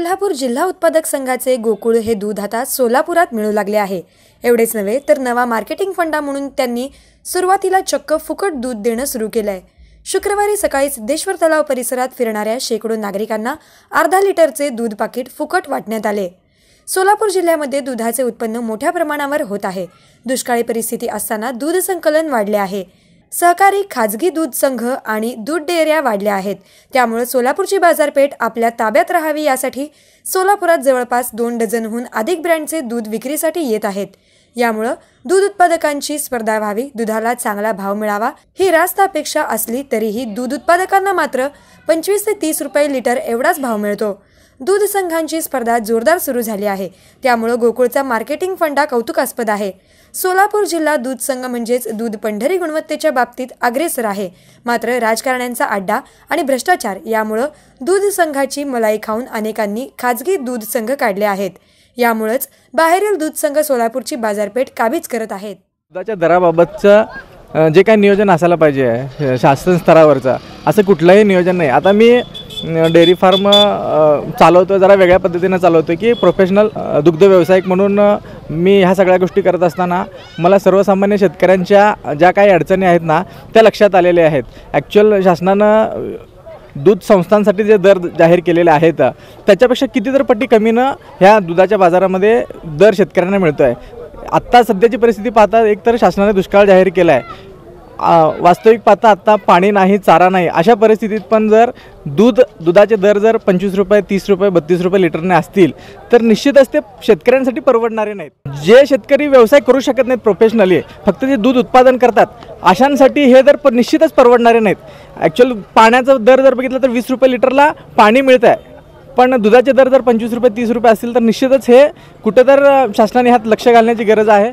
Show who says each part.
Speaker 1: कोल्हापूर जिल्हा उत्पादक संघाचे गोकुळ हे दूध आता सोलापुरात मिळू लागले आहे. एवढेच नव्हे तर नवा मार्केटिंग फंडा म्हणून त्यांनी सुरुवातीला चक्क फुकट दूध देणं सुरू केलं आहे शुक्रवारी सकाळी सिद्धेश्वर तलाव परिसरात फिरणाऱ्या शेकडो नागरिकांना अर्धा लिटरचे दूध पाकिट फुकट वाटण्यात आले. सोलापूर जिल्ह्यामध्ये दुधाचे उत्पन्न मोठ्या प्रमाणावर होत आहे. दुष्काळी परिस्थिती असताना दूध संकलन वाढले आहे. सहकारी खाजगी दूध संघ आणि दूध डेअऱ्या वाढल्या आहेत. त्यामुळे सोलापूरची बाजारपेठ आपल्या ताब्यात राहावी यासाठी सोलापुरात जवळपास दोन डझनहून अधिक ब्रँडचे दूध विक्रीसाठी येत आहेत. यामुळं दूध उत्पादकांची स्पर्धा व्हावी दुधाला चांगला भाव मिळावा ही रास्त अपेक्षा असली तरीही दूध उत्पादकांना मात्र पंचवीस ते तीस रुपये लिटर एवढाच भाव मिळतो. दूध संघांची स्पर्धा जोरदार सुरू झाली आहे. त्यामुळं गोकुळचा मार्केटिंग फंडा कौतुकास्पद आहे. सोलापूर जिल्हा दूध संघ म्हणजेच दूध पंढरी गुणवत्तेच्या बाबतीत अग्रेसर आहे. मात्र राजकारण्यांचा अड्डा आणि भ्रष्टाचार यामुळं दूध संघाची मलाई खाऊन अनेकांनी खाजगी दूध संघ काढले आहेत. यामुळेच बाहेरील दूध संघ सोलापूरची बाजारपेठ काबीज करत आहेत.
Speaker 2: दुधाच्या दराबाबतचं जे काही नियोजन असायला पाहिजे शासन स्तरावरचं असं कुठलंही नियोजन नाही. आता मी डेअरी फार्म चालवतो जरा वेगळ्या पद्धतीनं चालवतो की प्रोफेशनल दुग्ध व्यावसायिक म्हणून मी ह्या सगळ्या गोष्टी करत असताना मला सर्वसामान्य शेतकऱ्यांच्या ज्या काही अडचणी आहेत ना त्या लक्षात आलेल्या आहेत. ॲक्च्युअल शासनानं दूध संस्थांसाठी जे दर जाहीर केलेले आहेत त्याच्यापेक्षा किती तर पट्टी कमीनं ह्या दुधाच्या बाजारामध्ये दर शेतकऱ्यांना मिळतो आहे आत्ता सध्याची परिस्थिती पाहता एकतर शासनाने दुष्काळ जाहीर केला आहे वास्तविक पाहता आत्ता पाणी नाही चारा नाही. अशा परिस्थितीत पण जर दूध दुधाचे दर जर पंचवीस रुपये तीस रुपये बत्तीस रुपये लिटरने असतील तर निश्चितच ते शेतकऱ्यांसाठी परवडणारे नाहीत. जे शेतकरी व्यवसाय करू शकत नाहीत प्रोफेशनली फक्त जे दूध उत्पादन करतात अशांसाठी हे दर प निश्चितच परवडणारे नाहीत. ॲक्च्युअल पाण्याचा दर जर बघितलं तर वीस रुपये लिटरला पाणी मिळतं आहे पण दुधाचे दर जर पंचवीस रुपये तीस रुपये असतील तर निश्चितच हे कुठं तर शासनाने ह्यात लक्ष घालण्याची गरज आहे.